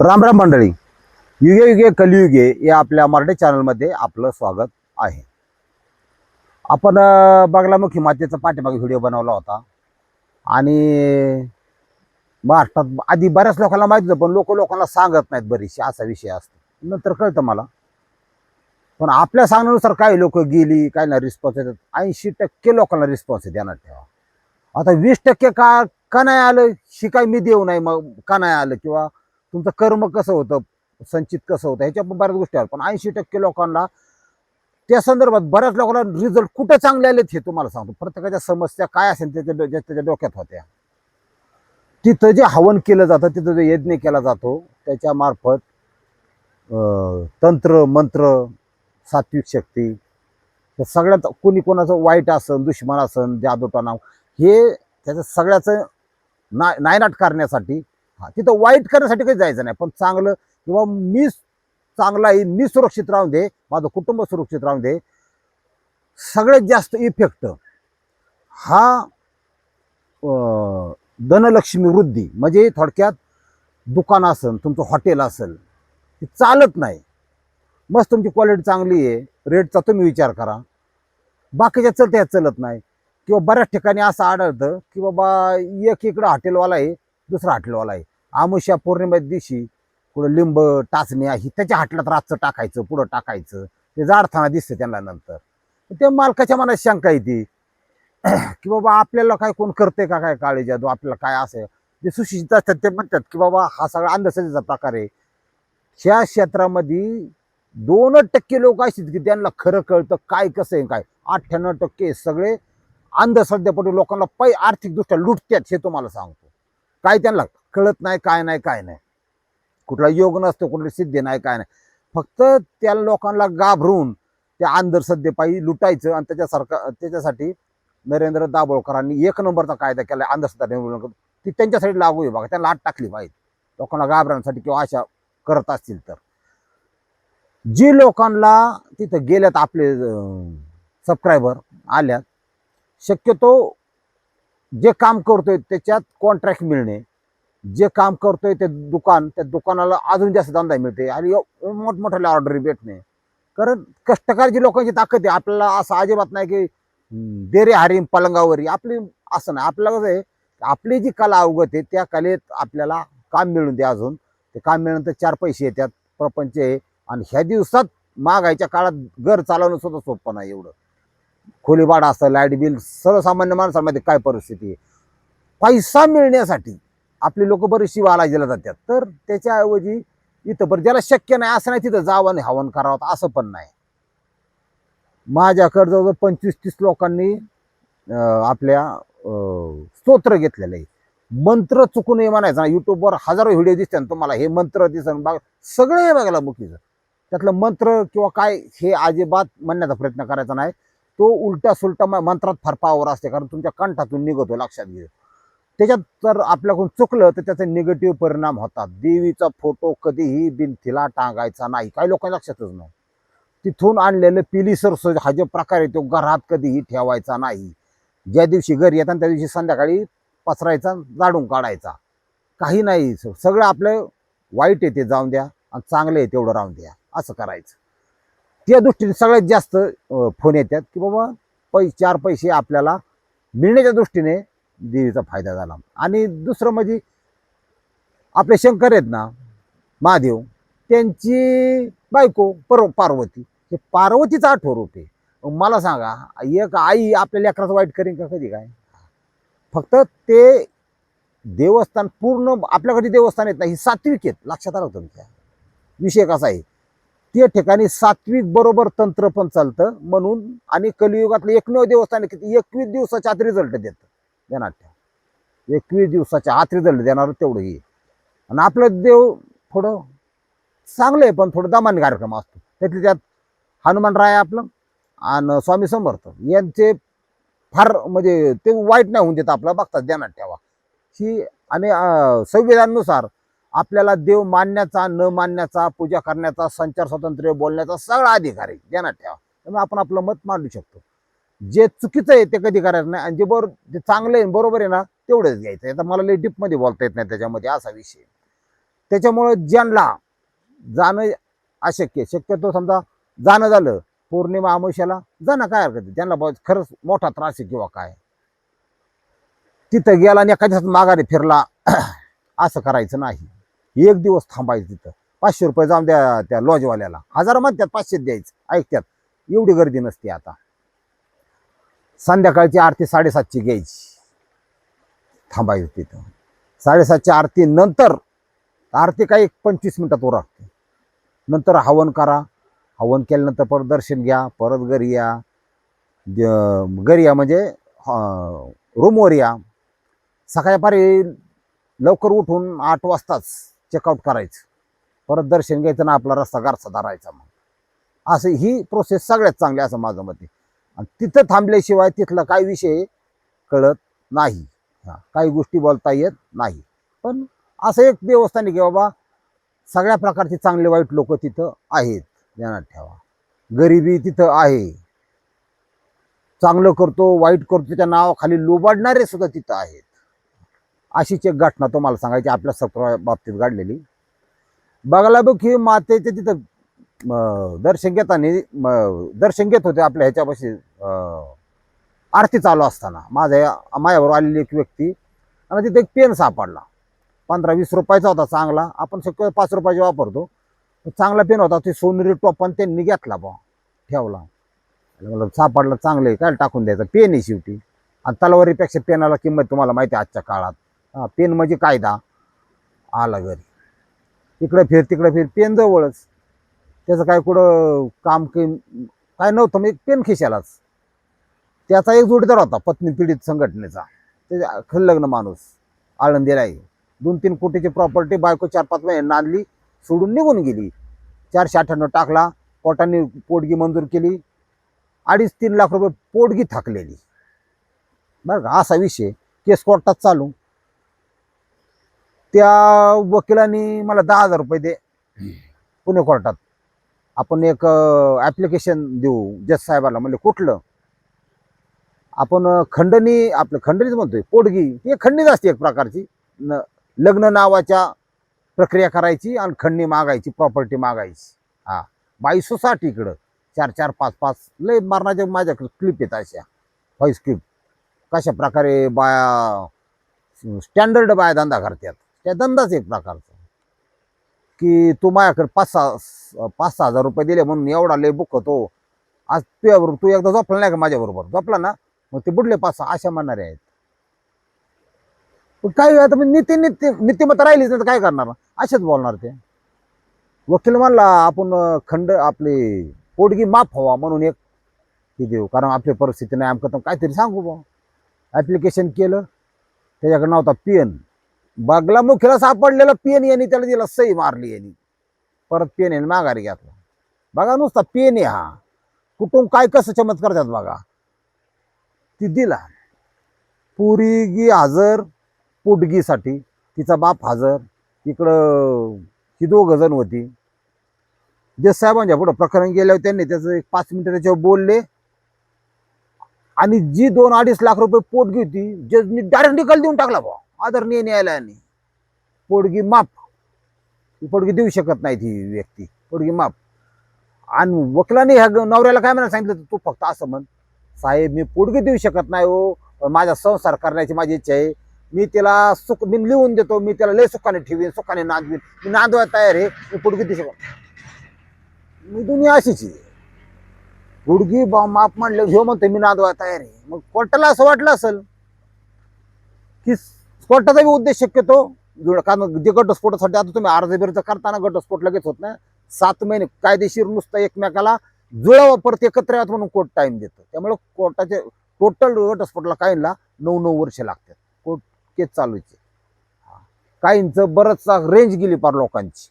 राम राम मंडळी. युगे युगे कलियुगे या आपल्या मराठी चॅनलमध्ये आपलं स्वागत आहे. आपण अं, बागलामुखी मातेचा पाठीमागे व्हिडिओ बनवला होता. आणि महाराष्ट्रात आधी बऱ्याच लोकांना माहिती होतं पण लोक लोकांना सांगत नाहीत बरीचशी असा विषय असतो. नंतर कळतं मला. पण आपल्या सांगण्यानुसार काही लोक गेली काही ना रिस्पॉन्स येतात. ऐंशी टक्के लोकांना रिस्पॉन्स आहे ध्यानात ठेवा. आता वीस टक्के का का नाही आलं? शिकाय मी देऊ नाही मग का नाही आलं? किंवा तुमचं कर्म कसं होतं? संचित कसं होतं? ह्याच्या पण बऱ्याच गोष्टी आहेत. पण ऐंशी टक्के लोकांना त्या संदर्भात बऱ्याच लोकांना रिझल्ट कुठं चांगले आलेत हे तुम्हाला सांगतो. प्रत्येकाच्या समस्या काय असेल त्याच्या त्याच्या डोक्यात होत्या. तिथं जे हवन केलं जातं तिथं जे यज्ञ केला जातो त्याच्यामार्फत तंत्र मंत्र सात्विक शक्ती तर सगळ्यात कोणी कोणाचं वाईट असन दुश्मन असन नाव हे त्याचं सगळ्याचं ना नायनाट करण्यासाठी हा तिथं वाईट करण्यासाठी काही जायचं नाही पण चांगलं किंवा मी चांगला आहे मी सुरक्षित राहून दे माझं कुटुंब सुरक्षित राहून दे सगळ्यात जास्त इफेक्ट हा धनलक्ष्मी वृद्धी म्हणजे थोडक्यात दुकान असेल तुमचं हॉटेल असेल ते चालत नाही. मस्त तुमची क्वालिटी चांगली आहे रेटचा तुम्ही विचार करा. बाकीच्या चलत्या चलत नाही. किंवा बऱ्याच ठिकाणी असं आढळतं की बाबा एक इकडं हॉटेलवाला आहे दुसरा हाटलवाला आहे. आमुष्या पौर्णिमे दिवशी पुढं लिंब टाचणी ही त्याच्या हाटलात रातचं टाकायचं पुढं टाकायचं. ते जाडताना दिसतं त्यांना नंतर. ते मालकाच्या मनात शंका येते. की बाबा आपल्याला काय कोण करते का काय काळी जादू? आपल्याला काय असं? जे सुशिक्षित असतात ते म्हणतात की बाबा हा सगळा अंधश्रद्धेचा प्रकार आहे. ह्या क्षेत्रामध्ये दोन टक्के लोक असतील की त्यांना खरं कळतं काय कसं आहे काय. अठ्ठ्याण्णव टक्के सगळे अंधश्रद्धेपटू लोकांना पै आर्थिकदृष्ट्या लुटतात हे तुम्हाला सांगतो. काय त्यांना कळत नाही काय नाही काय नाही. कुठला योग नसतो कुठली सिद्धी नाही काय नाही. फक्त त्या लोकांना घाबरून त्या अंधश्रद्धेपायी लुटायचं आणि त्याच्यासारखं त्याच्यासाठी नरेंद्र दाभोळकरांनी एक नंबरचा कायदा केला अंधश्रद्धा निर्मूलन ती त्यांच्यासाठी लागू आहे बघा त्यांना आत टाकली पाहिजे. लोकांना घाबरण्यासाठी किंवा अशा करत असतील तर. जी लोकांना तिथं गेल्यात आपले सबस्क्रायबर आल्यात शक्यतो जे काम करतोय त्याच्यात कॉन्ट्रॅक्ट मिळणे. जे काम करतोय ते दुकान त्या दुकानाला अजून जास्त धंदा मिळते आणि मोठमोठ्याला ऑर्डर भेटणे. कारण कष्टकारची लोकांची ताकद आहे आपल्याला असं अजिबात नाही की देरे हरीम पलंगावरी. आपली असं नाही. आपल्याला कसं आहे आपली जी कला अवगत आहे त्या कलेत आपल्याला काम मिळून द्या अजून. ते काम मिळून चार पैसे येतात प्रपंच आहे. आणि ह्या दिवसात महागाईच्या काळात घर चालवणं सुद्धा सोपं नाही एवढं. खोली असतं लाइट बिल सर्वसामान्य माणसांमध्ये काय परिस्थिती आहे? पैसा मिळण्यासाठी आपली लोक बरीचशी वालाजीला जातात. तर त्याच्याऐवजी इथं बरं ज्याला शक्य नाही असं नाही तिथं जावं आणि हवन करावं असं पण नाही. माझ्याकडं जवळजवळ पंचवीस तीस लोकांनी अं, आपल्या स्तोत्र घेतलेलं आहे. मंत्र चुकूनही म्हणायचं ना युट्यूबवर हजारो व्हिडिओ दिसतात तुम्हाला हे मंत्र दिसन बघ सगळं हे बघायला मुखीचं त्यातलं मंत्र किंवा काय हे अजिबात म्हणण्याचा प्रयत्न करायचा नाही. तो उलटा सुलटा मंत्रात फार पावर असते कारण तुमच्या कंठातून निघतो लक्षात घे त्याच्यात जर आपल्याकडून चुकलं तर त्याचे निगेटिव्ह परिणाम होतात. देवीचा फोटो कधीही भिंतीला टांगायचा नाही. काही लोकांना लक्षातच नाही. तिथून आणलेलं पिलीसर हा जो प्रकार आहे तो घरात कधीही ठेवायचा नाही. ज्या दिवशी घरी येतात त्या दिवशी संध्याकाळी पसरायचा जाडून काढायचा. काही नाही. सगळं आपलं वाईट आहे ते जाऊन द्या आणि चांगलं आहे तेवढं राहून द्या. असं करायचं. त्या दृष्टीने सगळ्यात जास्त फोन येतात की बाबा पै चार पैसे आपल्याला मिळण्याच्या दृष्टीने देवीचा फायदा झाला. आणि दुसरं म्हणजे आपले शंकर आहेत ना महादेव त्यांची बायको पर पार्वती. हे पार्वतीचा आठवं रूप आहे मला सांगा एक आई आपल्या लेकराचं वाईट करीन का कधी काय? फक्त ते देवस्थान पूर्ण आपल्याकडे देवस्थान आहेत ना ही सात्विक आहेत लक्षात आलं तुमच्या? विषय कसा आहे? ते ठिकाणी सात्विक बरोबर तंत्र पण चालतं म्हणून आणि कलियुगातलं एकमेव देवस्थान किती की एकवीस दिवसाच्या आत रिझल्ट देतं. देणार ठेवा एकवीस दिवसाच्या आत रिझल्ट देणार तेवढं हे. आणि आपलं देव थोडं चांगलं आहे पण थोडं दमान कार्यक्रम असतो. त्यातले त्यात हनुमान राय आपलं आणि स्वामी समर्थ. यांचे फार म्हणजे ते वाईट नाही होऊन देत आपला. बघतात ध्यानात ठेवा. ही आणि संविधानानुसार आपल्याला देव मानण्याचा न मानण्याचा पूजा करण्याचा संचार स्वातंत्र्य बोलण्याचा सगळा अधिकार आहे. ज्यांना ठेवा. त्यामुळे आपण आपलं मत मांडू शकतो. जे चुकीचं आहे ते कधी करायचं नाही आणि जे बरोबर जे चांगलं आहे बरोबर आहे ना तेवढंच घ्यायचं आता मला लई डीपमध्ये बोलता येत नाही त्याच्यामध्ये असा विषय त्याच्यामुळं ज्यांना जाणं अशक्य शक्यतो समजा जाणं झालं पौर्णिमा अमावस्याला जाणं काय हरकत आहे ज्यांना खरंच मोठा त्रास आहे किंवा काय. तिथं गेला आणि एखाद्या माघारी फिरला असं करायचं नाही. एक दिवस थांबायचं तिथं. पाचशे रुपये जाऊन द्या त्या लॉजवाल्याला. हजार म्हणतात पाचशे द्यायचं. ऐकतात. एवढी गर्दी नसते आता. संध्याकाळची आरती साडेसातची घ्यायची. थांबायचं तिथं. साडेसातच्या आरती नंतर आरती काही एक पंचवीस मिनिटात राखते नंतर हवन करा. हवन केल्यानंतर परत दर्शन घ्या परत घरी या. घरी या म्हणजे रूमवर या. सकाळपारी लवकर उठून आठ वाजताच चेकआउट करायचं. परत दर्शन घ्यायचं ना आपला रस्ता गारसा धरायचा मग. असं ही प्रोसेस सगळ्यात चांगली असं माझं मते आणि तिथं थांबल्याशिवाय तिथला काय विषय कळत नाही. हा, काही गोष्टी बोलता येत नाही. पण असं एक देवस्थान आहे की बाबा सगळ्या प्रकारचे चांगले वाईट लोक तिथं आहेत. ध्यानात ठेवा. गरिबी तिथं आहे. चांगलं करतो वाईट करतो त्या नावाखाली लोबाडणारे सुद्धा तिथं आहेत. अशीच एक घटना तुम्हाला सांगायची आपल्या सत्र बाबतीत घडलेली. बघायला बघ ही मातेचे तिथं दर्शन घेताना दर्शन घेत होते आपल्या ह्याच्यापाशी आरती चालू असताना. माझ्या मायावर आलेली एक व्यक्ती आणि तिथे एक पेन सापडला. पंधरा वीस रुपयाचा होता चांगला. आपण शक्य पाच रुपयाचे वापरतो. चांगला पेन होता ते सोनेरी टोपन त्यांनी घेतला बा ठेवला. मला सापडला चांगलं आहे काय टाकून द्यायचं? पेन आहे शेवटी. आणि तलवारीपेक्षा पेनाला किंमत तुम्हाला माहिती आहे आजच्या काळात. हा पेन म्हणजे कायदा. आला घरी. इकडं फिर तिकडं फिर पेन जवळच. त्याचं काय कुठं काम काही काय नव्हतं मग एक पेन खिशालाच. त्याचा एक जोडीदार होता पत्नी पीडित संघटनेचा. ते खल्लग्न माणूस आळंदीला आहे. दोन तीन कोटीची प्रॉपर्टी बायको चार पाच महिने नांदली सोडून निघून गेली. चारशे अठ्ठ्याण्णव टाकला कोर्टाने पोटगी मंजूर केली. अडीच तीन लाख रुपये पोटगी थकलेली. बरं का असा विषय. केस कोर्टात चालू. त्या वकिलांनी मला दहा हजार रुपये दे. पुणे कोर्टात. आपण एक ॲप्लिकेशन देऊ. जज साहेबाला म्हणजे कुठलं? आपण खंडणी आपलं खंडणीच म्हणतोय पोटगी. ती खंडणीच असते एक प्रकारची. न लग्न नावाच्या प्रक्रिया करायची आणि खंडणी मागायची प्रॉपर्टी मागायची. हा. बाई साठ इकडं. चार चार पाच पाच. लय मारण्याच्या माझ्याकडे क्लिप येत अशा. व्हॉइस क्लिप कशा प्रकारे बाया स्टँडर्ड बाया धंदा करतात. त्या धंदाच एक प्रकारचा. की तू माझ्याकडे पाच सहा पाच सहा हजार रुपये दिले म्हणून एवढा लय बुक होतो आज तुझ्याबरोबर तू एकदा झोपला नाही का माझ्याबरोबर? झोपला ना? मग ते बुडले पाच सहा अशा म्हणणारे आहेत. पण काय आता नीती नीती नीतिमत्ता राहिलीच नाही तर काय करणार? असेच बोलणार ते. वकील म्हणला आपण खंड आपली पोटगी माफ व्हावा म्हणून एक हे देऊ. कारण आपली परिस्थिती नाही आमचं तर काहीतरी सांगू बा ॲप्लिकेशन केलं. त्याच्याकडे नव्हता पेन बागला मुखीला सापडलेला पेन यांनी त्याला दिला सही मारली यांनी. परत पेन यांनी माघारी घेतला. बघा नुसता पेन आहे हा. कुटुंब काय कसं चमत्कार करतात बघा. ती दिला. पुरीगी हजर पोटगीसाठी. तिचा बाप हजर. इकडं ही दोघं जण होती. जे साहेबांच्या पुढं प्रकरण गेल्यावर त्यांनी त्याचं एक पाच मिनिटं त्याच्यावर बोलले. आणि जी दोन अडीच लाख रुपये पोटगी होती जजनी डायरेक्ट निकाल देऊन टाकला बा आदरणीय न्यायालयाने पोडगी माफ ही पोटगी देऊ शकत नाही ती व्यक्ती पोडगी माफ. आणि वकिलाने ह्या नवऱ्याला काय म्हणायला सांगितलं? तू फक्त असं म्हण साहेब मी पोडगी देऊ शकत नाही हो माझा संसार करण्याची माझी इच्छा आहे. मी त्याला सुख मी लिहून देतो मी त्याला लय सुखाने ठेवीन सुखाने नांदवीन. मी नांदवायला तयार आहे मी पोटगी देऊ शकत मी दुनिया अशीच आहे. गुडगी बा माप म्हणलं घेऊ म्हणतो मी नांदवायला तयार आहे. मग कोर्टाला असं वाटलं असेल की स्फोटाचा बी उद्देश शक्यतो कारण जे घटस्फोटासाठी आता तुम्ही अर्ज बिर्ज करताना घटस्फोट लगेच होत नाही. सात महिने कायदेशीर नुसतं एकमेकाला जुळावा परत एकत्र यावं म्हणून कोर्ट टाइम देतो. त्यामुळे कोर्टाचे टोटल घटस्फोटला काहींना नऊ नऊ वर्ष लागतात. कोर्ट केस चालूचे काहींचं बरंचसा रेंज गेली पार लोकांची.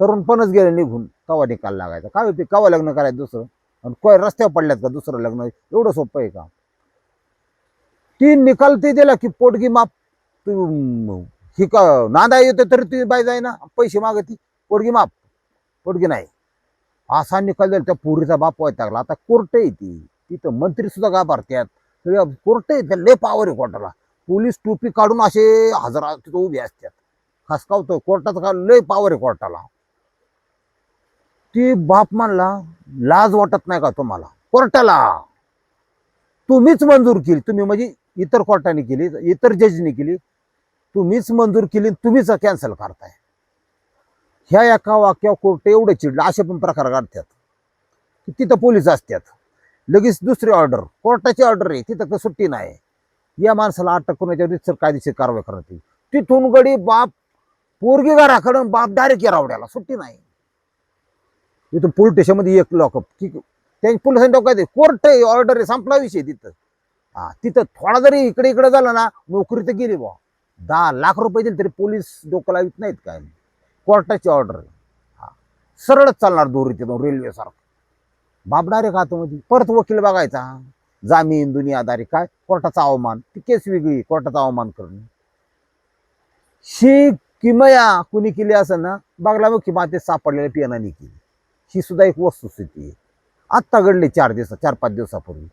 तरुणपणच गेले निघून. कवा निकाल लागायचा? काय होते? कवा लग्न करायचं दुसरं? आणि काय रस्त्यावर पडल्यात का दुसरं लग्न? एवढं सोपं आहे का? तीन निकाल ते दिला की पोटगी माप तू म, ही का नांदा येते तरी ती बाई जाईना. पैसे मागती. पोडगी माप पोडगी नाही. असा निकाल दिला त्या पुरीचा बाप टाकला आता कोर्ट आहे ती. तिथं मंत्री सुद्धा घाबरतात सगळ्या कोर्ट आहे त्या लय पावर आहे कोर्टाला. पोलीस टोपी काढून असे हजारा तिथं उभे असतात. खसकावतो कोर्टाचं का लय पावर आहे कोर्टाला. ती बाप म्हणला लाज वाटत नाही का तुम्हाला? कोर्टाला. तुम्हीच मंजूर केली. तुम्ही म्हणजे इतर कोर्टाने केली. इतर जजने केली. तुम्हीच मंजूर केली तुम्हीच कॅन्सल करताय. ह्या एका वाक्या कोर्ट एवढे चिडलं असे पण प्रकार काढतात की तिथं पोलीस असतात. लगेच दुसरी ऑर्डर कोर्टाची ऑर्डर आहे तिथं तर सुट्टी नाही. या माणसाला अटक करण्याच्या रितसर कायदेशीर कारवाई करण्यात येईल. तिथून गडी बाप पोरगी घराकडून बाप डायरेक्ट रावड्याला सुट्टी नाही. इथं पोलीस स्टेशनमध्ये एक लॉकअप की त्यांनी पोलिसांनी काय कोर्ट आहे ऑर्डर आहे संपला विषय तिथं. हा तिथं थोडा जरी इकडे इकडे झालं ना नोकरी तर गेली बा दहा लाख रुपये दिले तरी पोलीस डोकं येत नाहीत काय? कोर्टाची ऑर्डर आहे. हा. सरळच चालणार दोरी तिथून रेल्वेसारखं सारखं. बाप डायरेक्ट परत वकील बघायचा जामीन दुनियादारी काय? कोर्टाचा अवमान. ती केस वेगळी कोर्टाचा अवमान करणं शी किमया कुणी केली असं ना बघला बागलामुखी ते सापडलेल्या पियानाने केली. ही सुद्धा एक वस्तुस्थिती आहे. आत्ता घडली चार दिवसा चार पाच दिवसापूर्वी.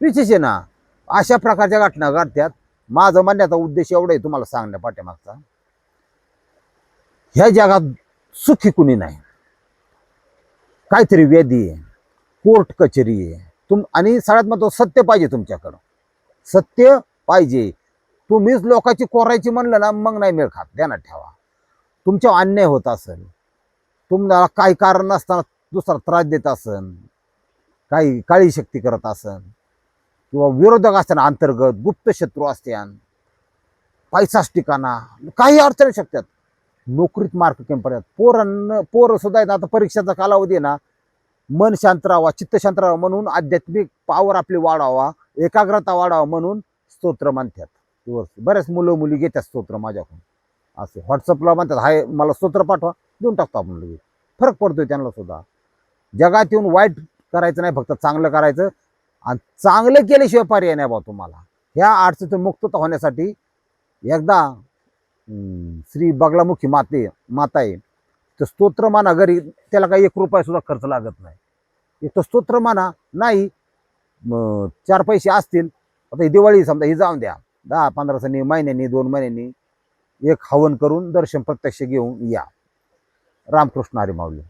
विशेष आहे ना अशा प्रकारच्या घटना घडत्यात माझं म्हणण्याचा उद्देश एवढा आहे तुम्हाला सांगण्या पाठीमागचा. ह्या जगात सुखी कुणी नाही. काहीतरी व्याधी आहे कोर्ट कचेरी आहे. तुम आणि सगळ्यात महत्त्वाचं सत्य पाहिजे तुमच्याकडं. सत्य पाहिजे. तुम्हीच लोकांची कोरायची म्हणलं ना मग नाही मेळ खात. ध्यानात ठेवा. तुमच्या अन्याय होत असेल तुम्हाला काही कारण नसताना दुसरा त्रास देत असन काही काळी शक्ती करत असन किंवा विरोधक असताना अंतर्गत गुप्त शत्रू असत्यान पैसाच ठिकाणा काही अडचणी शकतात. नोकरीत मार्क कमी पडतात. पोरांना पोरं सुद्धा आहेत. आता परीक्षेचा कालावधी आहे ना. मन शांत राहावा चित्त शांत राहावं म्हणून आध्यात्मिक पावर आपली वाढावा एकाग्रता वाढावा म्हणून स्तोत्र म्हणतात. बऱ्याच मुलं मुली घेतात स्तोत्र माझ्याकडून. असे व्हॉट्सअपला म्हणतात हाय मला स्तोत्र पाठवा. देऊन टाकतो आपण लगेच. फरक पडतोय त्यांना सुद्धा. जगात येऊन वाईट करायचं नाही फक्त चांगलं करायचं. आणि चांगलं केल्याशिवाय पर्याय नाही बा तुम्हाला. ह्या अडचणीतून मुक्तता होण्यासाठी एकदा श्री बगलामुखी माते माता आहे तर स्तोत्र माना घरी त्याला काही एक रुपयासुद्धा खर्च लागत नाही. एक तर स्तोत्र माना नाही चार पैसे असतील आता ही दिवाळी समजा ही जाऊन द्या. दहा पंधरा सणी महिन्यांनी दोन महिन्यांनी एक हवन करून दर्शन प्रत्यक्ष घेऊन या. रामकृष्ण हरी माऊली.